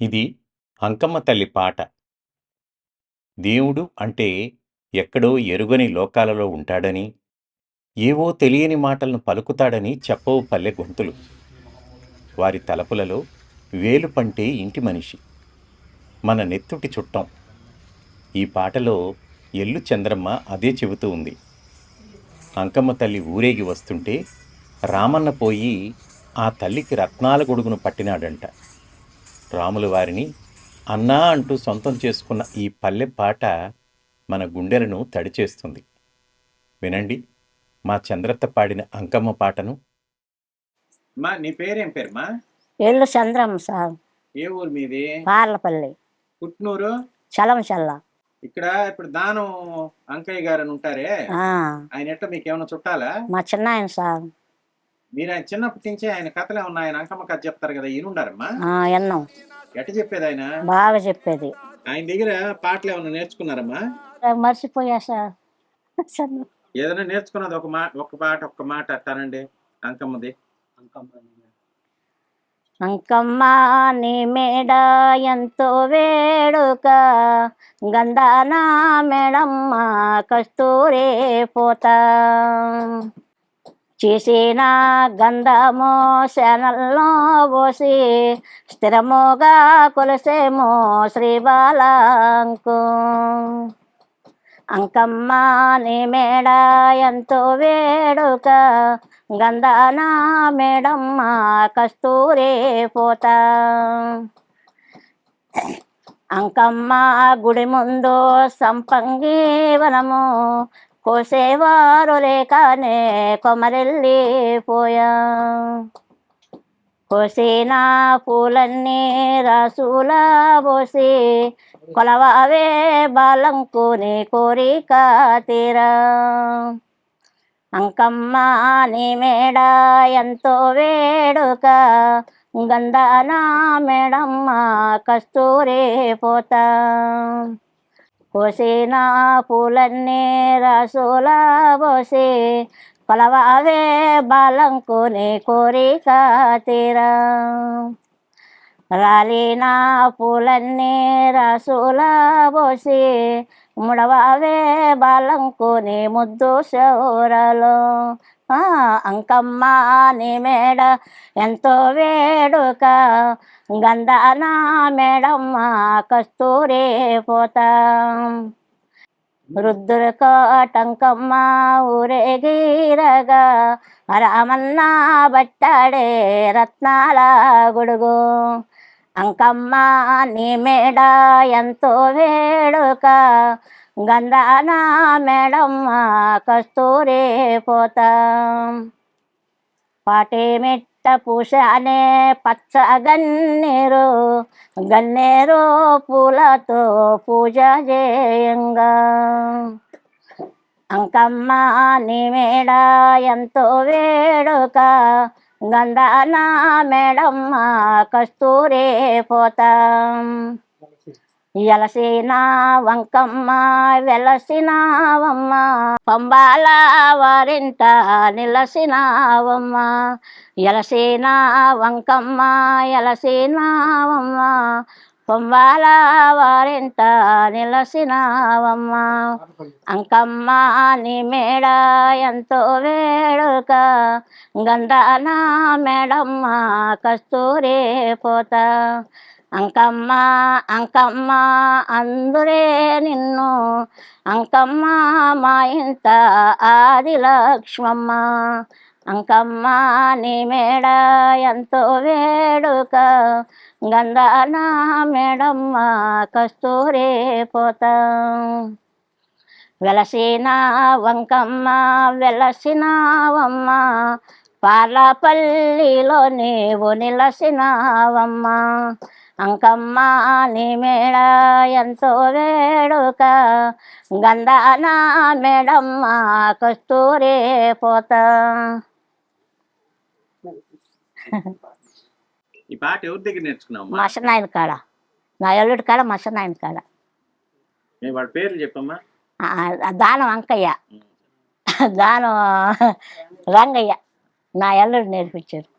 ఇది అంకమ్మ తల్లి పాట. దేవుడు అంటే ఎక్కడో ఎరుగని లోకాలలో ఉంటాడని ఏవో తెలియని మాటలను పలుకుతాడని చెప్పవు పల్లె గొంతులు. వారి తలపులలో వేలు పంటే ఇంటి మనిషి. మన నెత్తుటి చుట్టం. ఈ పాటలో ఎల్లు చంద్రమ్మ అదే చెబుతూ ఉంది. అంకమ్మ తల్లి ఊరేగి వస్తుంటే రామన్న పోయి ఆ తల్లికి రత్నాల గొడుగును పట్టినాడంట. రాముల వారిని అన్నా అంటూ సొంతం చేసుకున్న ఈ పల్లె పాట మన గుండెలను తడిచేస్తుంది వినండి మా చంద్రత్త పాడిన అంకమ్మ పాటను. మా నీ పేరేం పేరుమా ఎల్లు చంద్రమ్మ సార్. ఏ ఊరు మీది? పార్లపల్లి. పుట్నూరు? చలం చల్ల. ఇక్కడ ఇప్పుడు దానం అంకయ్య గారు అని ఉంటారే? ఆ, ఆయన ఎట్లా మీకు ఏమైనా చుట్టాలా? మా చిన్న ఆయన సార్. మీరు ఆయన చిన్నప్పటి నుంచి ఆయన కథలే ఉన్నాయి. ఆయన అంకమ్మ కథ చెప్తారు కదా ఈయనుండారమ్మా ఆ, ఎన్నం ఎట్ట చెప్పేది ఆయన? బాగా చెప్పేది. ఆయన దగ్గర పాటలు ఏమైనా నేర్చుకున్నారమ్మా? మర్చిపోయా సార్. ఏదైనా నేర్చుకున్నది ఒక మాట ఒక పాట ఒక్క మాట అట్టానండి అంకమ్మది అంకమ్మ నీ మేడ ఎంతో వేడుక గంధాన మేడమ్మ కస్తూరే పోత. చేసిన గంధము శనల్లో పోసి స్థిరముగా కొలసేమో శ్రీబాలంకు. అంకమ్మ నీ మేడ ఎంతో వేడుక గంధాన మేడమ్మ కస్తూరే పోత. అంకమ్మ గుడి ముందు సంపంగి వనము కోసేవారు లేకనే కొమరెల్లి పోయా. కోసిన పూలన్నీ రాసుల పోసి కొలవావే బాలంకుని కోరిక తీరా. అంకమ్మ నీ మేడ ఎంతో వేడుక గంధనా మేడమ్మ కస్తూరే పోతా. కోసిన పూలన్నీ రాసుల పోసి కొలవావే బాలంకుని కోరిక తీరా. రాలిన పూలన్నీ రాసులా పోసి ముడవావే బాలంకుని ముద్దు సౌరలో. అంకమ్మ నీ మేడ ఎంతో వేడుక. గంధాన మేడమ్మ కస్తూరే పోతా. రుద్దుల కోటంకమ్మ ఊరేగిరగా రామన్న బట్టాడే రత్నాల గొడుగు. అంకమ్మ నీ మేడ ఎంతో వేడుక. గంధాన మేడమ్మ కస్తూరే పోతా. పాటి మెట్ట పూషానే పచ్చ గన్నేరు గన్నేరు పూలతో పూజ చేయంగా. అంకమ్మ నీ మేడ ఎంతో వేడుక గంధాన మేడమ్మ కస్తూరే పోతాం. ఎలసిన వంకమ్మ వెలసినావమ్మ. పంబాల వారింట నిలసినావమ్మ. ఎలసిన వంకమ్మ ఎలసినావమ్మ. పొంబాల వారింట నిలసినావమ్మ. అంకమ్మ నీ మేడ ఎంతో వేడుక. గంధాన మేడమ్మ కస్తూరే పోతా. అంకమ్మ అంకమ్మ అందురే నిన్ను. అంకమ్మ మా ఇంత ఆది లక్ష్మమ్మ. అంకమ్మ నీ మేడ ఎంతో వేడుక. గంధాన మేడమ్మ కస్తూరే పోతా. వెలసిన వంకమ్మ వెలసినావమ్మ. పాలపల్లిలో నీవు నిలసినావమ్మ. అంకమ్మ నీ మేడ ఎంతో వేడుక. గంధాన మేడమ్మ కస్తూరే పోతా. ఈ పాట ఎవరి దగ్గర నేర్చుకున్నావు? మసనాయన కాడ. నా ఎల్లుడి కాడ మసనాయన కాడ. వాడి పేర్లు చెప్పమ్మా. దానం అంకయ్య. దానం రంగయ్య. నా ఎల్లుడు నేర్పించారు.